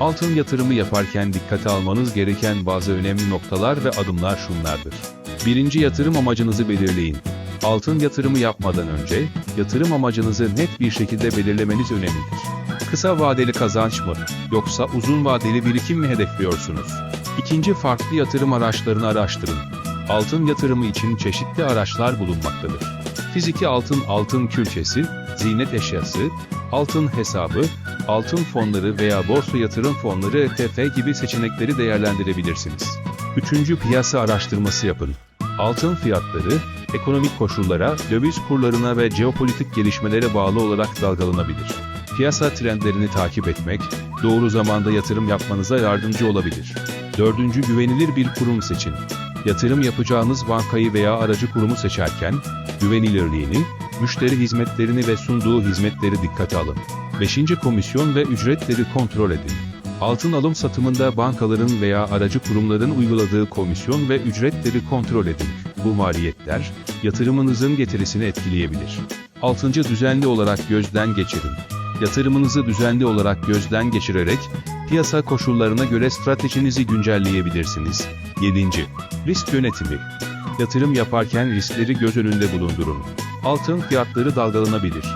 Altın yatırımı yaparken dikkate almanız gereken bazı önemli noktalar ve adımlar şunlardır. Birinci yatırım amacınızı belirleyin. Altın yatırımı yapmadan önce, yatırım amacınızı net bir şekilde belirlemeniz önemlidir. Kısa vadeli kazanç mı, yoksa uzun vadeli birikim mi hedefliyorsunuz? İkinci farklı yatırım araçlarını araştırın. Altın yatırımı için çeşitli araçlar bulunmaktadır. Fiziki altın altın külçesi, ziynet eşyası, altın hesabı, altın fonları veya borsa yatırım fonları ETF gibi seçenekleri değerlendirebilirsiniz. Üçüncü piyasa araştırması yapın. Altın fiyatları, ekonomik koşullara, döviz kurlarına ve jeopolitik gelişmelere bağlı olarak dalgalanabilir. Piyasa trendlerini takip etmek, doğru zamanda yatırım yapmanıza yardımcı olabilir. Dördüncü güvenilir bir kurum seçin. Yatırım yapacağınız bankayı veya aracı kurumu seçerken, güvenilirliğini, müşteri hizmetlerini ve sunduğu hizmetleri dikkate alın. Beşinci komisyon ve ücretleri kontrol edin. Altın alım satımında bankaların veya aracı kurumların uyguladığı komisyon ve ücretleri kontrol edin. Bu maliyetler, yatırımınızın getirisini etkileyebilir. Altıncı düzenli olarak gözden geçirin. Yatırımınızı düzenli olarak gözden geçirerek, piyasa koşullarına göre stratejinizi güncelleyebilirsiniz. 7. Risk yönetimi. Yatırım yaparken riskleri göz önünde bulundurun. Altın fiyatları dalgalanabilir.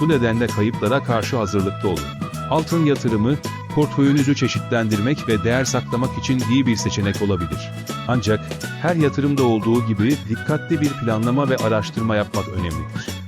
Bu nedenle kayıplara karşı hazırlıklı olun. Altın yatırımı, portföyünüzü çeşitlendirmek ve değer saklamak için iyi bir seçenek olabilir. Ancak, her yatırımda olduğu gibi dikkatli bir planlama ve araştırma yapmak önemlidir.